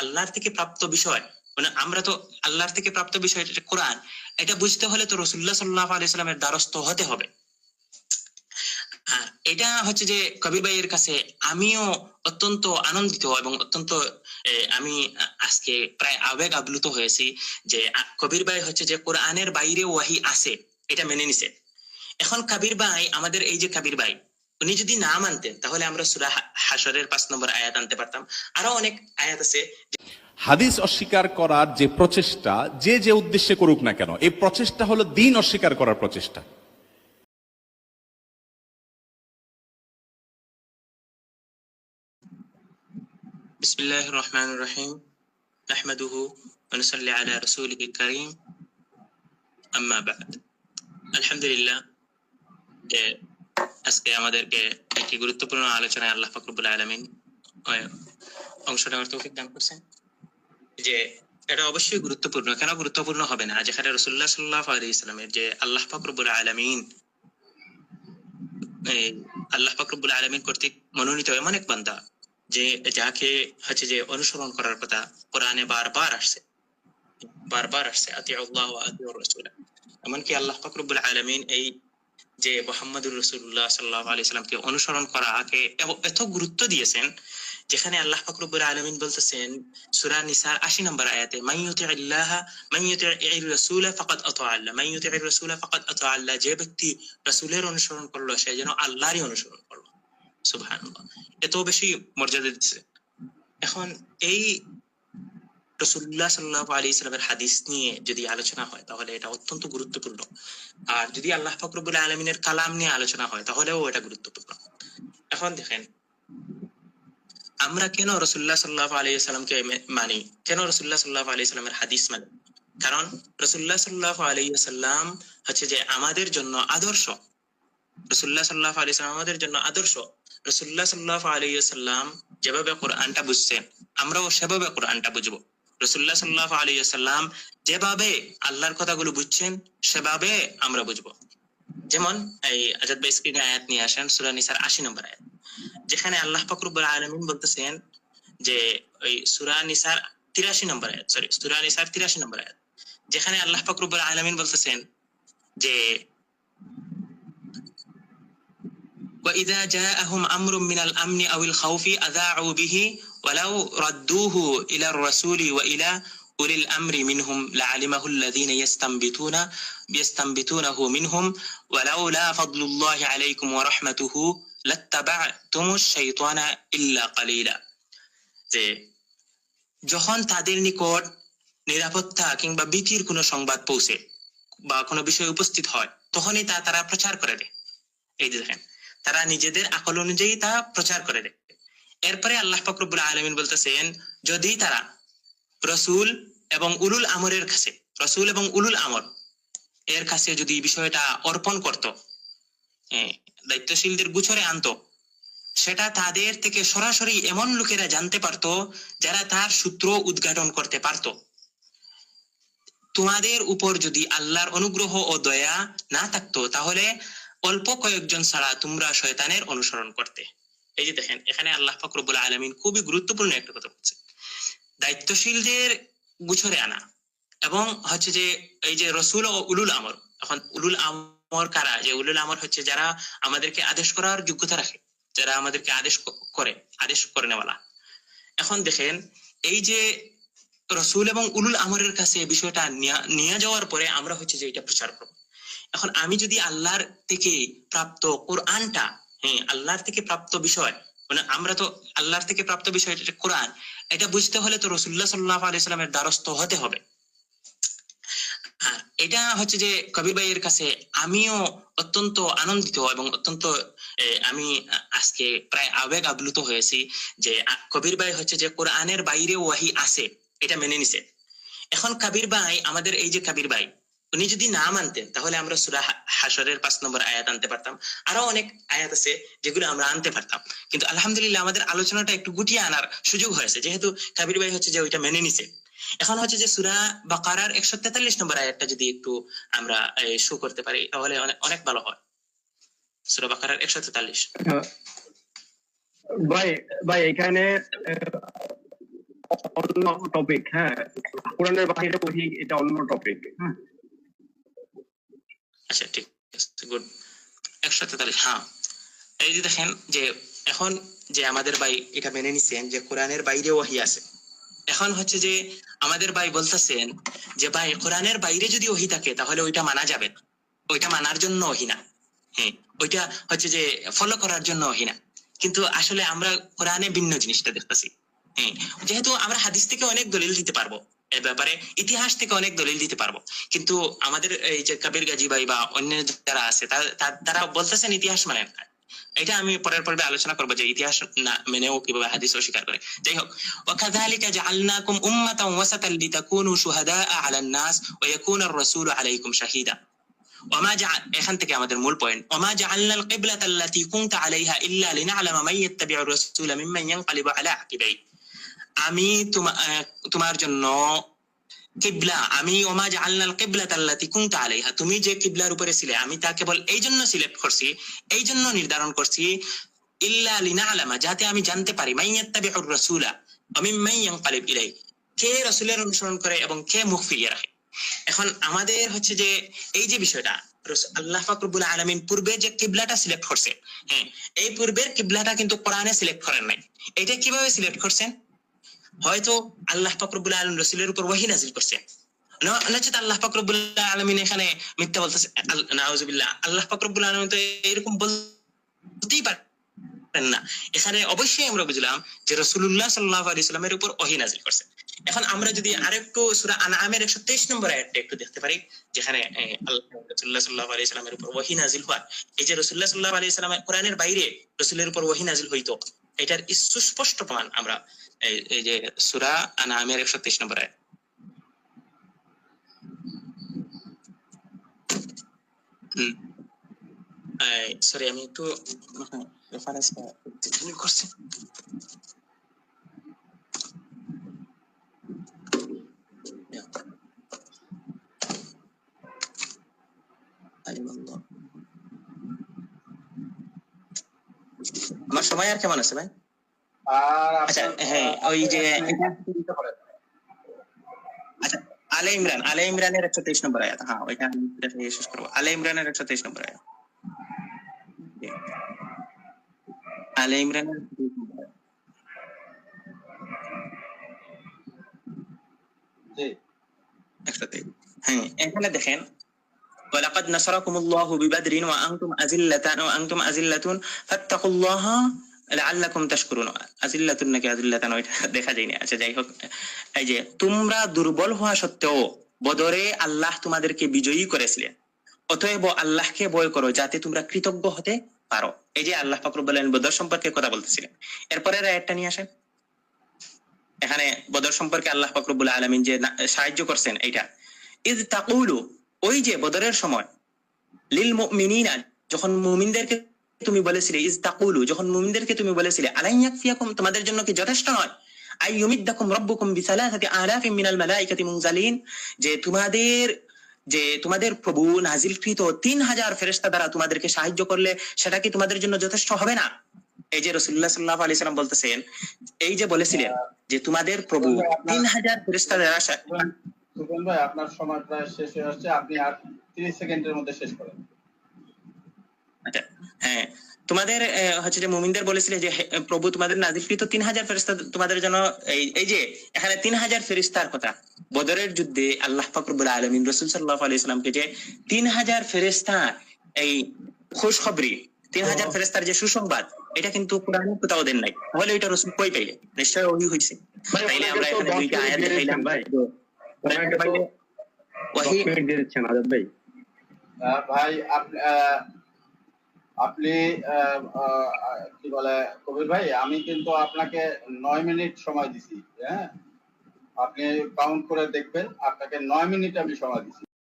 আল্লাহর থেকে প্রাপ্ত বিষয়। মানে আমরা তো আল্লাহর থেকে প্রাপ্ত বিষয় কোরআন। এটা বুঝতে হলে তো রসুল্লাহ সাল্লাহ আলাইস্লামের দ্বারস্থ হতে হবে। আর এটা হচ্ছে যে কবির ভাইয়ের কাছে আমিও অত্যন্ত আনন্দিত এবং অত্যন্ত আমি আজকে প্রায় আবেগ আপ্লুত হয়েছি যে কবির ভাই হচ্ছে যে কোরআনের বাইরে ওয়াহি আছে, এটা মেনে নিছে। এখন কাবির ভাই, আমাদের এই যে কাবির ভাই উনি যদি না মানতেন তাহলে আমরা সুরা হা- হাসরের পাঁচ নম্বর আয়াত আনতে পারতাম আরো অনেক আয়াত আছে হাদিস অস্বীকার করার যে প্রচেষ্টা যে যে উদ্দেশ্যে করুক না কেন এই প্রচেষ্টা হলো দিন অস্বীকার করার প্রচেষ্টা بسم الله الرحمن الرحيم نحمده ونصلي على رسوله الكريم أما بعد الحمد لله যে আজকে আমাদেরকে একটি গুরুত্বপূর্ণ আলোচনায় আল্লাহ ফাকরুবুল আলমিন অংশ নেওয়ার তৌফিক দান করছেন। যে এটা অবশ্যই গুরুত্বপূর্ণ, কেন গুরুত্বপূর্ণ হবে না? যেখানে রসুল্লাহ সাল্লাহ আলী ইসলামের যে আল্লাহ ফাকরুবুল আলমিন আল্লাহ ফাকরুবুল আলমিন কর্তৃক মনোনীত এমন এক বান্দা, যে যাকে হচ্ছে যে অনুসরণ করার কথা কোরআনে বারবার আসছে। বারবার আসছে আতি আল্লাহ এমনকি আল্লাহ ফাকরুবুল আলমিন এই যে মোহাম্মদুর রসুল্লাহ সাল্লাহ আলি সাল্লামকে অনুসরণ করাকে এব- এত গুরুত্ব দিয়েছেন, যেখানে আল্লাহ ফাকরুবুল আলমিন বলতেছেন, সুরা নিসার আশি নম্বর আয়াতে মাইয়ুতি আল্লাহ মাইয়ুতি রসুল ফাকাদ আত আল্লাহ মাইয়ুতি রসুল ফাকাদ আত আল্লাহ, যে ব্যক্তি রসুলের অনুসরণ করল, সে যেন আল্লাহরই অনুসরণ করল। সুবহানাল্লাহ। এত বেশি মর্যাদা দিচ্ছে এখন এই রসুল্লাহ সাল্লাহ আলী ইসলামের হাদিস নিয়ে যদি আলোচনা হয়, তাহলে এটা অত্যন্ত গুরুত্বপূর্ণ। আর যদি আল্লাহ ফকরবুল আলমিনের কালাম নিয়ে আলোচনা হয়, তাহলেও এটা গুরুত্বপূর্ণ। এখন দেখেন, আমরা কেন রসুল্লাহ সাল্লাহ আলী সাল্লামকে মানি? কেন রসুল্লাহ সাল্লাহ আলী সাল্লামের হাদিস মানি? কারণ রসুল্লাহ সাল্লাহ আলী সাল্লাম হচ্ছে যে আমাদের জন্য আদর্শ। রসুল্লাহ সাল্লাহ আলী সাল্লাম আমাদের জন্য আদর্শ। রসুল্লাহ সাল্লাহ আলী সাল্লাম যেভাবে কোরআনটা বুঝছেন, আমরাও সেভাবে কোরআনটা বুঝব। রসুল্লাহ সাল্লাহ আলী সাল্লাম যেভাবে আল্লাহর কথাগুলো বুঝছেন সেভাবে আমরা বুঝবো যেমন এই আজাদ ভাই স্ক্রিনে আয়াত নিয়ে আসেন সুরা নিসার আশি নম্বর আয়াত যেখানে আল্লাহ ফকরুবুল আলমিন বলতেছেন যে ওই সুরা নিসার তিরাশি নম্বর আয়াত সরি সুরা নিসার তিরাশি নম্বর আয়াত যেখানে আল্লাহ ফকরুবুল আলমিন বলতেছেন যে وإذا جاءهم أمر من الأمن أو الخوف أذاعوا به যখন তাদের নিকট নিরাপত্তা কিংবা ভীতির কোনো সংবাদ পৌঁছে বা কোনো বিষয় উপস্থিত হয়, তখনই তা তারা প্রচার করে দেয়। এই যে দেখেন, তারা নিজেদের আকল অনুযায়ী তা প্রচার করে দেয়। এরপরে আল্লাহ ফকরবুল আলমিন বলতেছেন, যদি তারা রসুল এবং উলুল আমরের কাছে, রসুল এবং উলুল আমর এর কাছে যদি বিষয়টা অর্পণ করত দায়িত্বশীলদের গুছরে আনতো, সেটা তাদের থেকে সরাসরি এমন লোকেরা জানতে পারতো যারা তার সূত্র উদ্ঘাটন করতে পারতো। তোমাদের উপর যদি আল্লাহর অনুগ্রহ ও দয়া না থাকতো, তাহলে অল্প কয়েকজন ছাড়া তোমরা শয়তানের অনুসরণ করতে। এই যে দেখেন, এখানে আল্লাহ ফকরবুল আলমিন খুবই গুরুত্বপূর্ণ একটা কথা বলছে দায়িত্বশীলদের গুছরে আনা এবং হচ্ছে যে এই যে রসুল ও উলুল আমর, এখন উলুল আমর কারা? যে উলুল আমর হচ্ছে যারা আমাদেরকে আদেশ করার যোগ্যতা রাখে, যারা আমাদেরকে আদেশ করে আদেশ করে নেওয়ালা। এখন দেখেন, এই যে রসুল এবং উলুল আমরের কাছে বিষয়টা নিয়ে যাওয়ার পরে আমরা হচ্ছে যে এটা প্রচার করব। এখন আমি যদি আল্লাহর থেকে প্রাপ্ত কোরআনটা হ্যাঁ আল্লাহর থেকে প্রাপ্ত বিষয় মানে আমরা তো আল্লাহর থেকে প্রাপ্ত বিষয়, এটা কোরআন, এটা বুঝতে হলে তো রসুল্লাহ সাল্লাহ আলাইস্লামের দ্বারস্থ হতে হবে। এটা হচ্ছে যে কবির ভাইয়ের কাছে আমিও অত্যন্ত আনন্দিত এবং অত্যন্ত আমি আজকে প্রায় আবেগ আপ্লুত হয়েছি যে কবির ভাই হচ্ছে যে কোরআনের বাইরে ওয়াহি আছে, এটা মেনে নিছে। এখন কাবির ভাই, আমাদের এই যে কাবির ভাই উনি যদি না মানতেন, তাহলে আমরা সুরা হাসরের পাঁচ নম্বর আয়াত আনতে পারতাম। আরও অনেক আয়াত আছে যেগুলো আমরা আনতে পারতাম। কিন্তু আলহামদুলিল্লাহ আমাদের আলোচনাটা একটু গুটিয়ে আনার সুযোগ হয়েছে। যেহেতু কাবির ভাই হচ্ছে যে ওইটা মেনে নিছে। এখন হচ্ছে যে সুরা বাকারার একশো তেতাল্লিশ নম্বর আয়াতটা যদি একটু আমরা শো করতে পারি, তাহলে অনেক ভালো হয়। সুরা বাকারার একশো তেতাল্লিশ। ভাই ভাই, এখানে অন্য টপিক হ্যাঁ। কোরআনের এটা অন্য টপিক হ্যাঁ। আচ্ছা ঠিক আছে গুড একশো তেতাল্লিশ হ্যাঁ। এই যে দেখেন যে এখন যে আমাদের ভাই এটা মেনে নিছেন, যে কোরআনের বাইরে ওহি আছে। এখন হচ্ছে যে আমাদের ভাই বলতেছেন যে, ভাই, কোরআনের বাইরে যদি ওহি থাকে, তাহলে ওইটা মানা যাবে না। ওইটা মানার জন্য ওহি না। হ্যাঁ ওইটা হচ্ছে যে ফলো করার জন্য ওহি না। কিন্তু আসলে আমরা কোরআনে ভিন্ন জিনিসটা দেখতেছি। হ্যাঁ যেহেতু আমরা হাদিস থেকে অনেক দলিল দিতে পারব। এ ব্যাপারে ইতিহাস থেকে অনেক দলিল দিতে পারবো কিন্তু আমাদের এই যে কবির গাজী ভাই বা অন্য যারা আছে তা- তা- তারা বলতেছেন ইতিহাস মানে না। এটা আমি পরের পর্বে আলোচনা করবো যে ইতিহাস না মেনেও কিভাবে হাদিস অস্বীকার করে যাই হোক وكذلك جعلناكم أمة وسطا لتكونوا شهداء على الناس ويكون الرسول عليكم شهيدا وما جعل এখান থেকে আমাদের মূল পয়েন্ট وما جعلنا القبلة التي كنت عليها إلا لنعلم من يتبع الرسول ممن ينقلب على عقبيه আমি তোমা- আহ, তোমার জন্য কিবলা। আমি ওমা জাআলনাল কিবলাত আল্লাতী কুনতা আলাইহা। তুমি যে কিবলার উপরে ছিলে, আমি তা কেবল এই জন্য সিলেক্ট করছি, এই জন্য নির্ধারণ করছি, ইল্লা লিনাআলামা, যাতে আমি জানতে পারি মাইয়াত্তাবিউর রাসূলা, ওয়া মিম্মান ইয়ানকালিব ইলাই কে রাসূলের অনুসরণ করে এবং কে মুখ ফিরিয়ে রাখে? এখন আমাদের হচ্ছে যে, এই যে বিষয়টা আল্লাহ পাক রব্বুল আলামিন পূর্বে যে কিবলাটা সিলেক্ট করছে হ্যাঁ এই পূর্বের কিবলাটা কিন্তু কোরআনে সিলেক্ট করেন নাই। এটা কীভাবে সিলেক্ট করছেন? হয়তো আল্লাহ ফাকরুবুল আলম রসুলের উপর ওয়াহি নাজিল করছে আল্লাহ ফাকরুবুল আলমিন এখানে মিথ্যা বলতেছে নাউজুবিল্লাহ। আল্লাহ ফাকরুবুল আলমিন তো এরকম বলতেই পারেন না। এখানে অবশ্যই আমরা বুঝলাম যে রসুল্লাহ সাল্লাহ উপর ওহি নাজিল করছে এখন আমরা যদি আরেকটু সুরা আনামের একশো তেইশ নম্বর আয়াতটা একটু দেখতে পারি, যেখানে রসুল্লাহ সাল্লাহ উপর ওহি নাজিল হয়। এই যে রসুল্লাহ সাল্লাহ আলি কোরআনের বাইরে রসুলের উপর ওহি নাজিল হইতো। এটার সুস্পষ্ট প্রমাণ আমরা এই যে সুরা আনামের একশো তেইশ নম্বর আয় সরি আমি একটু রেফারেন্স করছি আমার সময় আর কেমন আছে ভাই? আচ্ছা হ্যাঁ ওই যে আচ্ছা আলে ইমরান আলে ইমরানের একশো তেইশ নম্বর আয়াত। হ্যাঁ ওইটা আমি শেষ করব। আলে ইমরানের একশো তেইশ নম্বর আয়াত। আলে ইমরানের 123 নম্বর আয়াত। জি। একশো তেইশ। হ্যাঁ এখানে দেখেন ولقد نصركم الله ببدر وأنتم أذلة وأنتم أذلة فاتقوا الله لعلكم تشكرون أذلة নাকি أذلة ওইটা দেখা যায়নি আচ্ছা যাই হোক এই যে তোমরা দুর্বল হওয়া সত্ত্বেও বদরে আল্লাহ তোমাদেরকে বিজয়ী করেছিলেন অতএব আল্লাহকে ভয় করো যাতে তোমরা কৃতজ্ঞ হতে পারো এই যে আল্লাহ ফাকর বলেন বদর সম্পর্কে কথা বলতেছিলেন এরপরে একটা নিয়ে আসেন এখানে বদর সম্পর্কে আল্লাহ ফাকরুবুল আলমিন যে না- সাহায্য করছেন এইটা ইদ তাকুলু ওই যে বদরের সময় লিল মুমিনিনা যখন মুমিনদেরকে তুমি বলেছিলে ইজ তাকুলু যখন মুমিনদেরকে তুমি বলেছিলে আলাইয়াকফিয়াকুম তোমাদের জন্য কি যথেষ্ট নয়? আই ইউমিদ্দাকুম রাব্বুকুম বিসালাসাতি আলাফিন মিনাল মালাইকাতি মুনজালিন যে তোমাদের যে তোমাদের প্রভু নাজিলকৃত তিন হাজার ফেরেশতা দ্বারা তোমাদেরকে সাহায্য করলে সেটা কি তোমাদের জন্য যথেষ্ট হবে না? এই যে রসুল্লাহ সাল্লাহ আলি সাল্লাম বলতেছেন এই যে বলেছিলেন যে তোমাদের প্রভু তিন হাজার ফেরেশতা দ্বারা সুপন ভাই আপনার সময় প্রায় শেষ হয়ে আসছে। আপনি আর তিরিশ সেকেন্ডের মধ্যে শেষ করেন। আচ্ছা হ্যাঁ। তোমাদের হচ্ছে যে মুমিনদের বলেছিলে যে প্রভু তোমাদের নাজিলকৃত তিন হাজার ফেরিস্তা তোমাদের জন্য এই এই যে এখানে তিন হাজার ফেরিস্তার কথা। বদরের যুদ্ধে আল্লাহ ফাকরুল আলমিন রসুল সাল্লাহ আলি ইসলামকে যে তিন হাজার ফেরিস্তা এই খুশখবরি তিন হাজার ফেরিস্তার যে সুসংবাদ এটা কিন্তু কোরআনে কোথাও দেন নাই। তাহলে এটা রসুল কই পাইলে নিশ্চয় ওই হয়েছে তাইলে আমরা এখানে দুইটা আয়াত দেখাইলাম। ভাই। ভাই আহ, আপনি আহ, আপনি কি বলে কবির ভাই আমি কিন্তু আপনাকে নয় মিনিট সময় দিছি হ্যাঁ? আপনি কাউন্ট করে দেখবেন আপনাকে নয় মিনিট আমি সময় দিছি।